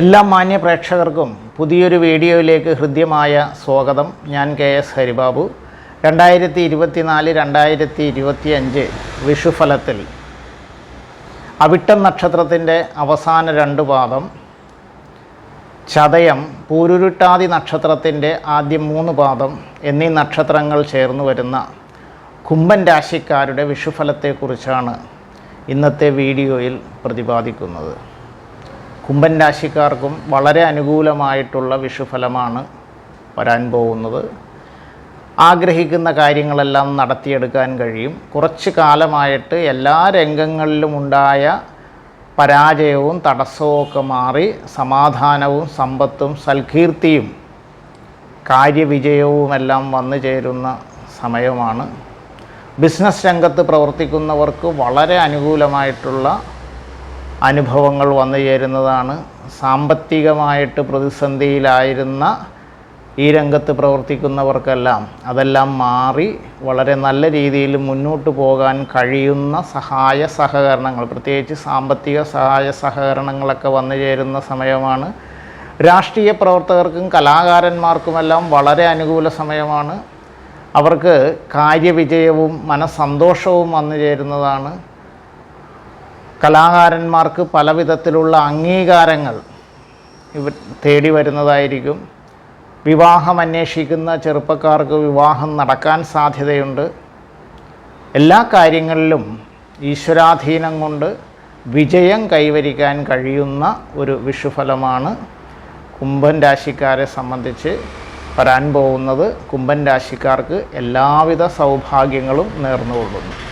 എല്ലാ മാന്യ പ്രേക്ഷകർക്കും പുതിയൊരു വീഡിയോയിലേക്ക് ഹൃദ്യമായ സ്വാഗതം. ഞാൻ കെ എസ് ഹരിബാബു. രണ്ടായിരത്തി ഇരുപത്തിനാല് രണ്ടായിരത്തി ഇരുപത്തി അഞ്ച് വിഷുഫലത്തിൽ അവിട്ടം നക്ഷത്രത്തിന്റെ അവസാന രണ്ട് പാദം ചതയം പൂരുരുട്ടാതി നക്ഷത്രത്തിന്റെ ആദ്യം മൂന്ന് പാദം എന്നീ നക്ഷത്രങ്ങൾ ചേർന്ന് വരുന്ന കുംഭൻ രാശിക്കാരുടെ വിഷുഫലത്തെക്കുറിച്ചാണ് ഇന്നത്തെ വീഡിയോയിൽ പ്രതിപാദിക്കുന്നത്. കുംഭൻ രാശിക്കാർക്കും വളരെ അനുകൂലമായിട്ടുള്ള വിഷുഫലമാണ് വരാൻ പോകുന്നത്. ആഗ്രഹിക്കുന്ന കാര്യങ്ങളെല്ലാം നടത്തിയെടുക്കാൻ കഴിയും. കുറച്ച് കാലമായിട്ട് എല്ലാ രംഗങ്ങളിലും ഉണ്ടായ പരാജയവും തടസ്സവും ഒക്കെ മാറി സമാധാനവും സമ്പത്തും സൽകീർത്തിയും കാര്യവിജയവുമെല്ലാം വന്നു ചേരുന്ന സമയമാണ്. ബിസിനസ് രംഗത്ത് പ്രവർത്തിക്കുന്നവർക്ക് വളരെ അനുകൂലമായിട്ടുള്ള അനുഭവങ്ങൾ വന്നു ചേരുന്നതാണ്. സാമ്പത്തികമായിട്ട് പ്രതിസന്ധിയിലായിരുന്ന ഈ രംഗത്ത് പ്രവർത്തിക്കുന്നവർക്കെല്ലാം അതെല്ലാം മാറി വളരെ നല്ല രീതിയിൽ മുന്നോട്ട് പോകാൻ കഴിയുന്ന സഹായ സഹകരണങ്ങൾ പ്രത്യേകിച്ച് സാമ്പത്തിക സഹായ സഹകരണങ്ങളൊക്കെ വന്നു ചേരുന്ന സമയമാണ്. രാഷ്ട്രീയ പ്രവർത്തകർക്കും കലാകാരന്മാർക്കുമെല്ലാം വളരെ അനുകൂല സമയമാണ്. അവർക്ക് കാര്യവിജയവും മനസ്സന്തോഷവും വന്നു ചേരുന്നതാണ്. കലാകാരന്മാർക്ക് പല വിധത്തിലുള്ള അംഗീകാരങ്ങൾ ഇവ തേടി വരുന്നതായിരിക്കും. വിവാഹം അന്വേഷിക്കുന്ന ചെറുപ്പക്കാർക്ക് വിവാഹം നടക്കാൻ സാധ്യതയുണ്ട്. എല്ലാ കാര്യങ്ങളിലും ഈശ്വരാധീനം കൊണ്ട് വിജയം കൈവരിക്കാൻ കഴിയുന്ന ഒരു വിഷുഫലമാണ് കുംഭൻ രാശിക്കാരെ സംബന്ധിച്ച് വരാൻ പോകുന്നത്. കുംഭൻ രാശിക്കാർക്ക് എല്ലാവിധ സൗഭാഗ്യങ്ങളും നേർന്നുകൊള്ളുന്നു.